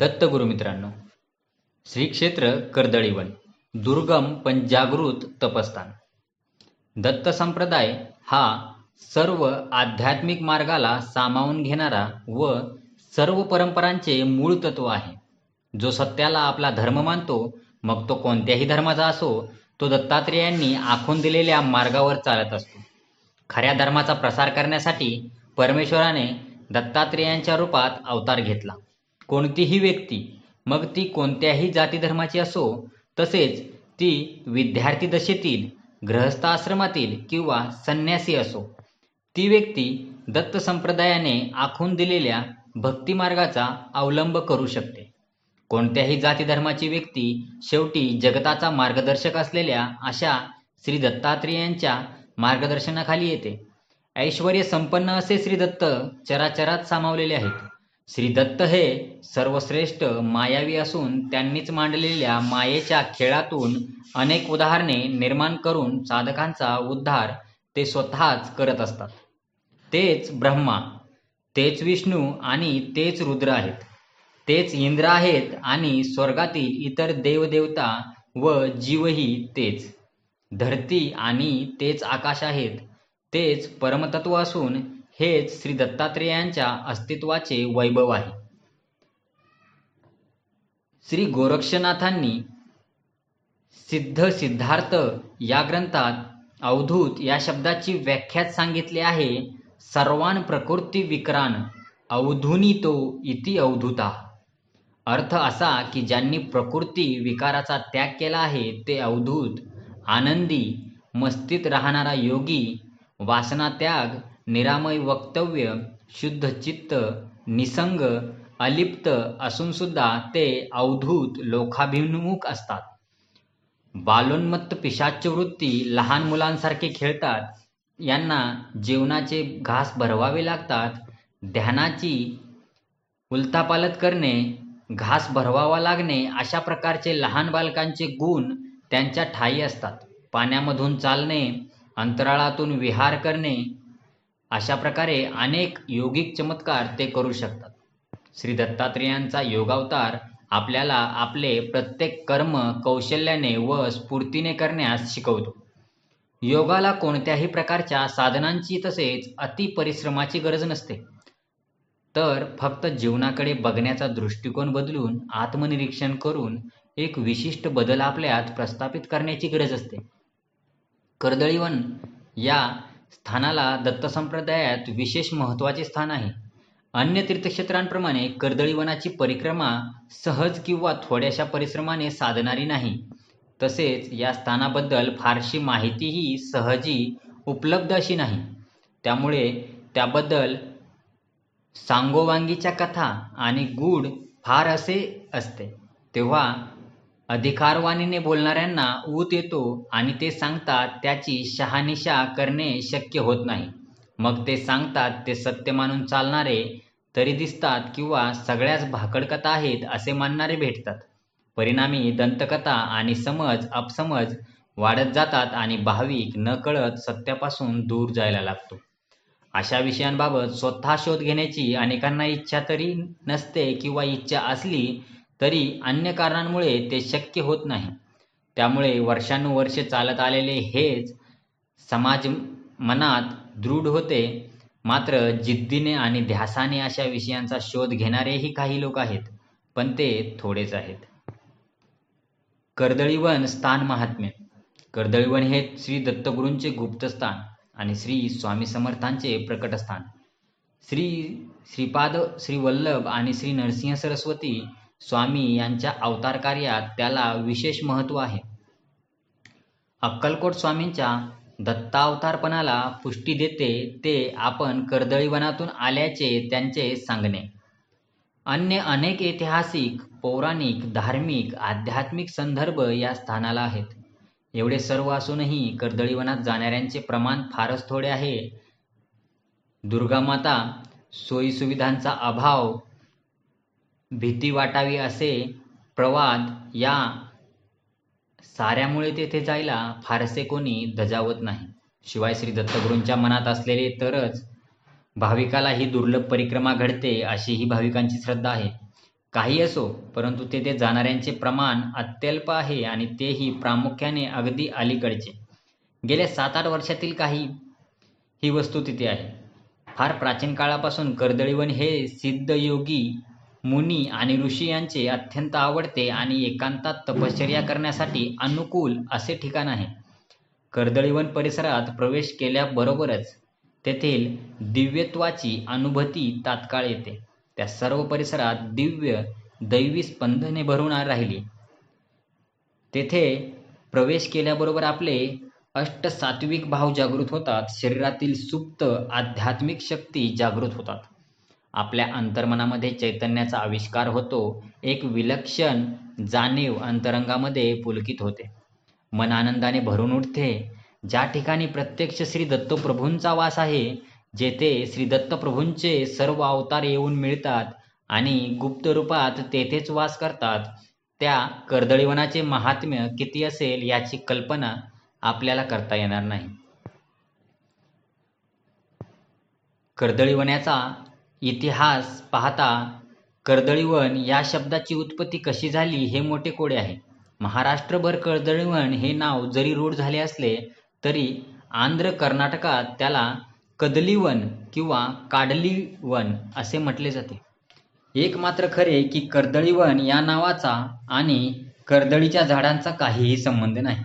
दत्तगुरु मित्रांनो श्री क्षेत्र कर्दळीवन दुर्गम पण जागृत तपस्थान. दत्त संप्रदाय हा सर्व आध्यात्मिक मार्गाला सामावून घेणारा व सर्व परंपरांचे मूळ तत्व आहे. जो सत्याला आपला धर्म मानतो मग तो कोणत्याही धर्माचा असो तो दत्तात्रेयांनी आखून दिलेल्या मार्गावर चालत असतो. खऱ्या धर्माचा प्रसार करण्यासाठी परमेश्वराने दत्तात्रेयांच्या रूपात अवतार घेतला. कोणतीही व्यक्ती मग ती कोणत्याही जाती धर्माची असो तसेच ती विद्यार्थी दशेतील गृहस्थ आश्रमातील किंवा संन्यासी असो. ती व्यक्ती दत्त संप्रदायाने आखून दिलेल्या भक्तिमार्गाचा अवलंब करू शकते. कोणत्याही जाती धर्माची व्यक्ती शेवटी जगताचा मार्गदर्शक असलेल्या अशा श्री दत्तात्रेयांच्या मार्गदर्शनाखाली येते. ऐश्वर संपन्न असे श्री दत्त चराचरात सामावलेले आहेत. श्री दत्त हे सर्वश्रेष्ठ मायावी असून त्यांनीच मांडलेल्या मायेच्या खेळातून अनेक उदाहरणे निर्माण करून साधकांचा उद्धार ते स्वतःच करत असतात. तेच ब्रह्मा तेच विष्णू आणि तेच रुद्र आहेत. तेच इंद्र आहेत आणि स्वर्गातील इतर देवदेवता व जीवही तेच. धरती आणि तेच आकाश आहेत. तेच परमतत्व असून हेच श्री दत्तात्रेयांच्या अस्तित्वाचे वैभव आहे. श्री गोरक्षनाथांनी सिद्ध सिद्धार्थ या ग्रंथात अवधूत या शब्दाची व्याख्यात सांगितले आहे सर्वान प्रकृती विक्रान अवधुनी तो इति अवधूता. अर्थ असा की ज्यांनी प्रकृती विकाराचा त्याग केला आहे ते अवधूत आनंदी मस्तीत राहणारा योगी वासना त्याग निरामय वक्तव्य शुद्ध चित्त निसंग अलिप्त असून सुद्धा ते अवधूत लोकाभिमुख असतात. बालोन्मत्त पिशाच्य वृत्ती लहान मुलांसारखे खेळतात. यांना जेवणाचे घास भरवावे लागतात. ध्यानाची उलथापालत करणे घास भरवावा लागणे अशा प्रकारचे लहान बालकांचे गुण त्यांच्या ठाई असतात. पाण्यामधून चालणे अंतराळातून विहार करणे अशा प्रकारे अनेक योगिक चमत्कार ते करू शकतात. श्री दत्तात्रेयांचा योगावतार आपल्याला आपले प्रत्येक कर्म कौशल्याने व स्फूर्तीने करण्यास शिकवतो. योगाला कोणत्याही प्रकारच्या साधनांची तसेच अतिपरिश्रमाची गरज नसते. तर फक्त जीवनाकडे बघण्याचा दृष्टिकोन बदलून आत्मनिरीक्षण करून एक विशिष्ट बदल आपल्यात प्रस्थापित करण्याची गरज असते. कर्दळीवन या स्थानाला दत्त संप्रदायात विशेष महत्त्वाचे स्थान आहे. अन्य तीर्थक्षेत्रांप्रमाणे कर्दळीवनाची परिक्रमा सहज किंवा थोड्याशा परिश्रमाने साधणारी नाही. तसेच या स्थानाबद्दल फारशी माहितीही सहजी उपलब्ध अशी नाही. त्यामुळे त्याबद्दल सांगोवांगीच्या कथा आणि गूढ फार असे असते. तेव्हा अधिकारवाणीने बोलणाऱ्यांना ऊत येतो आणि ते सांगतात त्याची शहानिशा करणे शक्य होत नाही. मग ते सांगतात ते सत्य मानून चालणारे तरी दिसतात किंवा सगळ्याच भाकडकथा आहेत असे मानणारे भेटतात. परिणामी दंतकथा आणि समज अपसमज वाढत जातात आणि भाविक नकळत सत्यापासून दूर जायला लागतो. अशा विषयांबाबत स्वतः शोध घेण्याची अनेकांना इच्छा तरी नसते किंवा इच्छा असली तरी अन्य कारणांमुळे ते शक्य होत नाही. त्यामुळे वर्षानुवर्षे चालत आलेले हेच समाज मनात दृढ होते. मात्र जिद्दीने आणि ध्यासाने अशा विषयांचा शोध घेणारेही काही लोक आहेत पण ते थोडेच आहेत. कर्दळीवन स्थान महात्म्य. कर्दळीवन हे श्री दत्तगुरूंचे गुप्तस्थान आणि श्री स्वामी समर्थांचे प्रकटस्थान. श्री श्रीपाद श्री वल्लभ आणि श्री नरसिंह सरस्वती स्वामी यांच्या अवतार कार्यात त्याला विशेष महत्त्व आहे. अक्कलकोट स्वामींच्या दत्तावतारपणाला पुष्टी देते ते आपण कर्दळीवनातून आल्याचे त्यांचे सांगणे. अन्य अनेक ऐतिहासिक पौराणिक धार्मिक आध्यात्मिक संदर्भ या स्थानाला आहेत. एवढे सर्व असूनही कर्दळीवनात जाणाऱ्यांचे प्रमाण फारच थोडे आहे. दुर्गामाता सोयीसुविधांचा अभाव भीती वाटावी असे प्रवाद या साऱ्यामुळे तेथे जायला फारसे कोणी धजावत नाही. शिवाय श्री दत्तगुरूंच्या मनात असलेले तरच भाविकाला ही दुर्लभ परिक्रमा घडते अशी ही भाविकांची श्रद्धा आहे. काही असो परंतु तेथे जाणाऱ्यांचे प्रमाण अत्यल्प आहे आणि तेही प्रामुख्याने अगदी अलीकडचे. गेल्या सात आठ वर्षातील काही ही वस्तू तिथे आहे. फार प्राचीन काळापासून कर्दळीवन हे सिद्ध योगी मुनी आणि ऋषी यांचे अत्यंत आवडते आणि एकांतात तपश्चर्या करण्यासाठी अनुकूल असे ठिकाण आहे. कर्दळीवन परिसरात प्रवेश केल्याबरोबरच तेथील दिव्यत्वाची अनुभूती तात्काळ येते. त्या सर्व परिसरात दिव्य दैवी स्पंदने भरून राहिली. तेथे प्रवेश केल्याबरोबर आपले अष्टसात्विक भाव जागृत होतात. शरीरातील सुप्त आध्यात्मिक शक्ती जागृत होतात. आपल्या अंतर्मनामध्ये चैतन्याचा आविष्कार होतो. एक विलक्षण जाणीव अंतरंगामध्ये पुलकित होते. मन आनंदाने भरून उठते. ज्या ठिकाणी प्रत्यक्ष श्री दत्तप्रभूंचा वास आहे जेथे श्री दत्तप्रभूंचे सर्व अवतार येऊन मिळतात आणि गुप्त रूपात तेथेच वास करतात त्या कर्दळीवनाचे महात्म्य किती असेल याची कल्पना आपल्याला करता येणार नाही. कर्दळीवनाचा इतिहास पाहता कर्दळीवन या शब्दाची उत्पत्ती कशी झाली हे मोठे कोडे आहे. महाराष्ट्रभर कर्दळीवन हे नाव जरी रूढ झाले असले तरी आंध्र कर्नाटकात त्याला कदलीवन किंवा काडलीवन असे म्हटले जाते. एक मात्र खरे की कर्दळीवन या नावाचा आणि कर्दळीच्या झाडांचा काहीही संबंध नाही.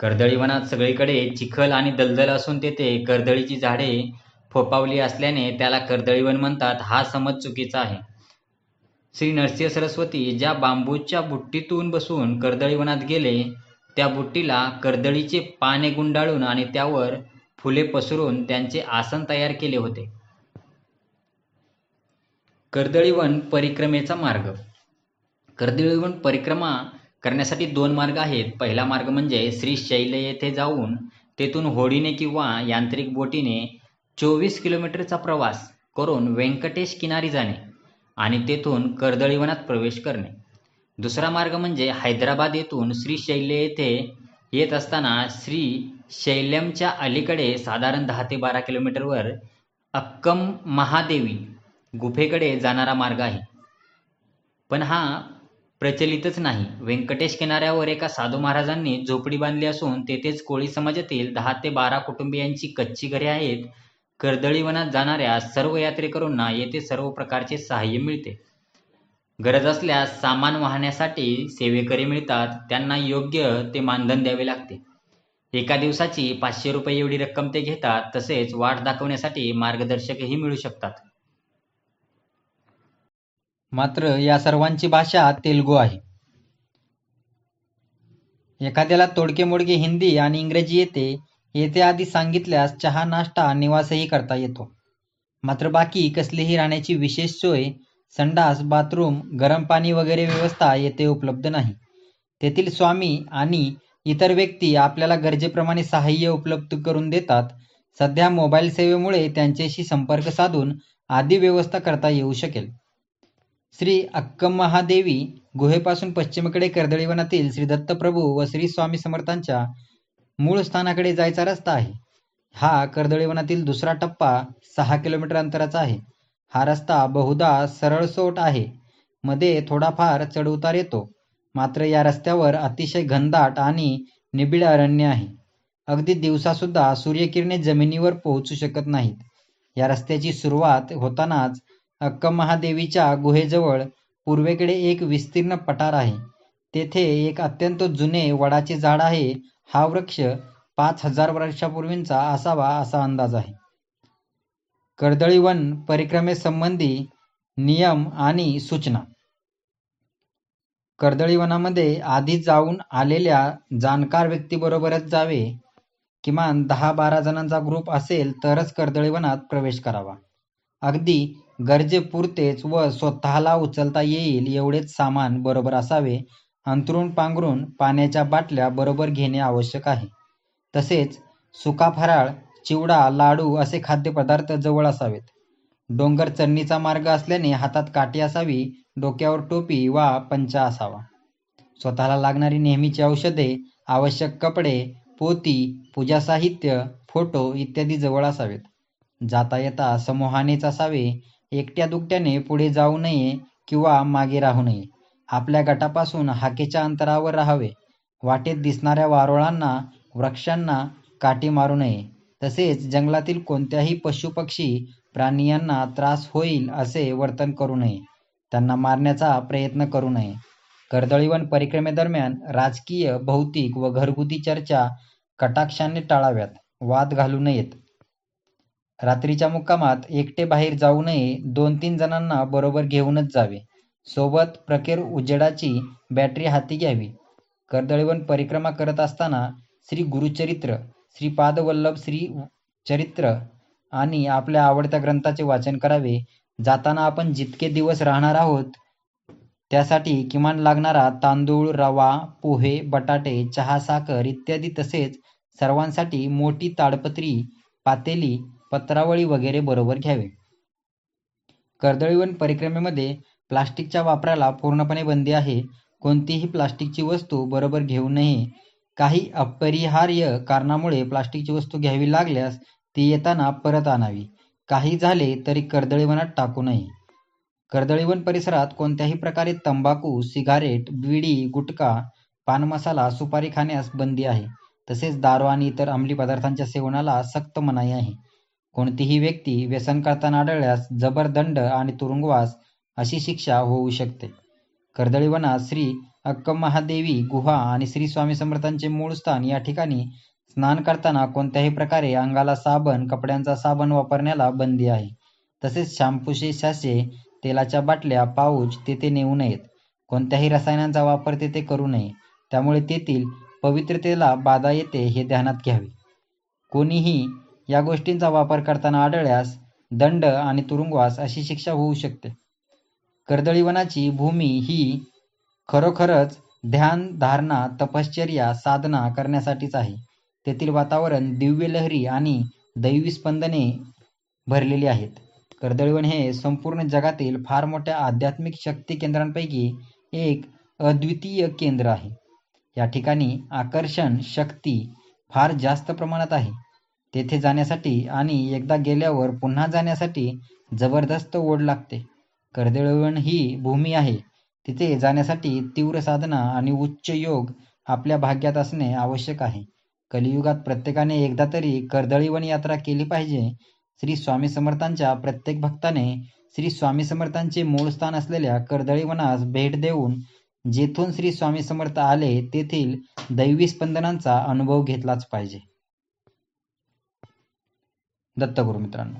कर्दळीवनात सगळीकडे चिखल आणि दलदल असून तेथे कर्दळीची झाडे फोपावली असल्याने त्याला कर्दळीवन म्हणतात हा समज चुकीचा आहे. श्री नरसिंह सरस्वती ज्या बांबूच्या बुट्टीतून बसून कर्दळीवनात गेले त्या बुट्टीला कर्दळीचे पाने गुंडाळून आणि त्यावर फुले पसरून त्यांचे आसन तयार केले होते. कर्दळीवन परिक्रमेचा मार्ग. कर्दळीवन परिक्रमा करण्यासाठी दोन मार्ग आहेत. पहिला मार्ग म्हणजे श्री शैल येथे जाऊन तेथून होडीने किंवा यांत्रिक बोटीने चोवीस किलोमीटरचा प्रवास करून व्यंकटेश किनारी जाणे आणि तेथून कर्दळीवनात प्रवेश करणे. दुसरा मार्ग म्हणजे हैदराबाद येथून श्रीशैल्य येथे येत असताना श्री शैल्यमच्या अलीकडे साधारण दहा ते बारा किलोमीटरवर अक्कम महादेवी गुफेकडे जाणारा मार्ग आहे. पण हा प्रचलितच नाही. व्यंकटेश किनाऱ्यावर एका साधू महाराजांनी झोपडी बांधली असून तेथेच कोळी समाजातील दहा ते बारा कुटुंबियांची कच्ची घरे आहेत कर्दळीवनात जाणाऱ्या सर्व यात्रेकरूंना येथे सर्व प्रकारचे सहाय्य मिळते. गरज असल्यास सामान वाहण्यासाठी सेवेकरी मिळतात त्यांना योग्य ते मानधन द्यावे लागते. एका दिवसाची पाचशे रुपये एवढी रक्कम ते घेतात तसेच वाट दाखवण्यासाठी मार्गदर्शकही मिळू शकतात. मात्र या सर्वांची भाषा तेलगू आहे. एखाद्याला तोडके मोडके हिंदी आणि इंग्रजी येते येथे आधी सांगितल्यास चहा नाश्ता निवासही करता येतो. मात्र बाकी कसलीही राहण्याची विशेष सोय संडास बाथरूम गरम पाणी वगैरे व्यवस्था येथे उपलब्ध नाही. तेथील स्वामी आणि इतर व्यक्ती आपल्याला गरजेप्रमाणे सहाय्य उपलब्ध करून देतात. सध्या मोबाईल सेवेमुळे त्यांच्याशी संपर्क साधून आदी व्यवस्था करता येऊ शकेल. श्री अक्कम महादेवी गुहेपासून पश्चिमेकडे कर्दळीवनातील श्री दत्तप्रभू व श्री स्वामी समर्थांच्या मूळ स्थानाकडे जायचा रस्ता आहे. हा कर्दळीवनातील दुसरा टप्पा सहा किलोमीटर अंतराचा आहे. हा रस्ता बहुधा सरळसोट आहे. मध्ये थोडाफार चढउतार येतो. मात्र या रस्त्यावर अतिशय घनदाट आणि निबिड अरण्य आहे. अगदी दिवसासुद्धा सूर्यकिरणे जमिनीवर पोहोचू शकत नाहीत. या रस्त्याची सुरुवात होतानाच अक्कमहादेवीच्या गुहेजवळ पूर्वेकडे एक विस्तीर्ण पठार आहे. तेथे एक अत्यंत जुने वडाचे झाड आहे. हा वृक्ष पाच हजार वर्षापूर्वींचा असावा असा अंदाज आहे. कर्दळीवन परिक्रमेसंबंधी नियम आणि सूचना. कर्दळी वनामध्ये आधी जाऊन आलेल्या जाणकार व्यक्तीबरोबरच जावे किमान दहा बारा जणांचा ग्रुप असेल तरच कर्दळीवनात प्रवेश करावा. अगदी गरजेपुरतेच व स्वतःला उचलता येईल एवढेच सामान बरोबर असावे अंथरूण पांघरून पाण्याच्या बाटल्या बरोबर घेणे आवश्यक आहे. तसेच सुका फराळ चिवडा लाडू असे खाद्यपदार्थ जवळ असावेत. डोंगर चढणीचा मार्ग असल्याने हातात काठी असावी डोक्यावर टोपी वा पंचा असावा. स्वतःला लागणारी नेहमीची औषधे आवश्यक कपडे पोती पूजा साहित्य फोटो इत्यादी जवळ असावेत. जाता येता समूहानेच असावे एकट्या दुकट्याने पुढे जाऊ नये किंवा मागे राहू नये. आपल्या गटापासून हाकेच्या अंतरावर राहावे. वाटेत दिसणाऱ्या वारुळांना वृक्षांना काठी मारू नये. तसेच जंगलातील कोणत्याही पशुपक्षी प्राणी यांना त्रास होईल असे वर्तन करू नये. त्यांना मारण्याचा प्रयत्न करू नये. कर्दळीवन परिक्रमेदरम्यान राजकीय भौतिक व घरगुती चर्चा कटाक्षाने टाळाव्यात. वाद घालू नयेत. रात्रीच्या मुक्कामात एकटे बाहेर जाऊ नये. दोन तीन जणांना बरोबर घेऊनच जावे. सोबत प्रकेर उजेडाची बॅटरी हाती घ्यावी. कर्दळीवन परिक्रमा करत असताना श्री गुरुचरित्र श्री पादवल्लभ श्री चरित्र आणि आपल्या आवडत्या ग्रंथाचे वाचन करावे. जाताना आपण जितके दिवस राहणार आहोत त्यासाठी किमान लागणारा तांदूळ रवा पोहे बटाटे चहा साखर इत्यादी तसेच सर्वांसाठी मोठी ताडपत्री पातेली पत्रावळी वगैरे बरोबर घ्यावे. कर्दळीवन परिक्रमेमध्ये प्लास्टिकच्या वापराला पूर्णपणे बंदी आहे. कोणतीही प्लास्टिकची वस्तू बरोबर घेऊ नये. काही अपरिहार्य कारणामुळे प्लास्टिकची वस्तू घ्यावी लागल्यास ती येताना परत आणावी. काही झाले तरी कर्दळीवनात टाकू नये. कर्दळीवन परिसरात कोणत्याही प्रकारे तंबाखू सिगारेट बिडी गुटखा पान मसाला सुपारी खाण्यास बंदी आहे. तसेच दारू आणि इतर अंमली पदार्थांच्या सेवनाला सक्त मनाई आहे. कोणतीही व्यक्ती व्यसन करताना आढळल्यास जबर दंड आणि तुरुंगवास अशी शिक्षा होऊ शकते. कर्दळीवनात श्री अक्कमहादेवी गुहा आणि श्री स्वामी समर्थांचे मूळ स्थान या ठिकाणी स्नान करताना कोणत्याही प्रकारे अंगाला साबण कपड्यांचा साबण वापरण्याला बंदी आहे. तसेच शॅम्पूचे शासे तेलाच्या बाटल्या पाऊच तेथे नेऊ नयेत. कोणत्याही रसायनांचा वापर तेथे करू नये. त्यामुळे तेथील पवित्रतेला बाधा येते हे ध्यानात घ्यावे. कोणीही या गोष्टींचा वापर करताना आढळल्यास दंड आणि तुरुंगवास अशी शिक्षा होऊ शकते. कर्दळीवनाची भूमी ही खरोखरच ध्यान धारणा तपश्चर्या साधना करण्यासाठीच आहे. तेथील वातावरण दिव्य लहरी आणि दैवी स्पंदने भरलेली आहेत. कर्दळीवन हे संपूर्ण जगातील फार मोठ्या आध्यात्मिक शक्ती केंद्रांपैकी एक अद्वितीय केंद्र आहे. या ठिकाणी आकर्षण शक्ती फार जास्त प्रमाणात आहे. तेथे जाण्यासाठी आणि एकदा गेल्यावर पुन्हा जाण्यासाठी जबरदस्त ओढ लागते. कर्दळीवन ही भूमी आहे. तिथे जाण्यासाठी तीव्र साधना आणि उच्च योग आपल्या भाग्यात असणे आवश्यक आहे. कलियुगात प्रत्येकाने एकदा तरी कर्दळीवन यात्रा केली पाहिजे. श्री स्वामी समर्थांच्या प्रत्येक भक्ताने श्री स्वामी समर्थांचे मूळ स्थान असलेल्या कर्दळीवनास भेट देऊन जेथून श्री स्वामी समर्थ आले तेथील दैवी स्पंदनांचा अनुभव घेतलाच पाहिजे. दत्तगुरु मित्रांनो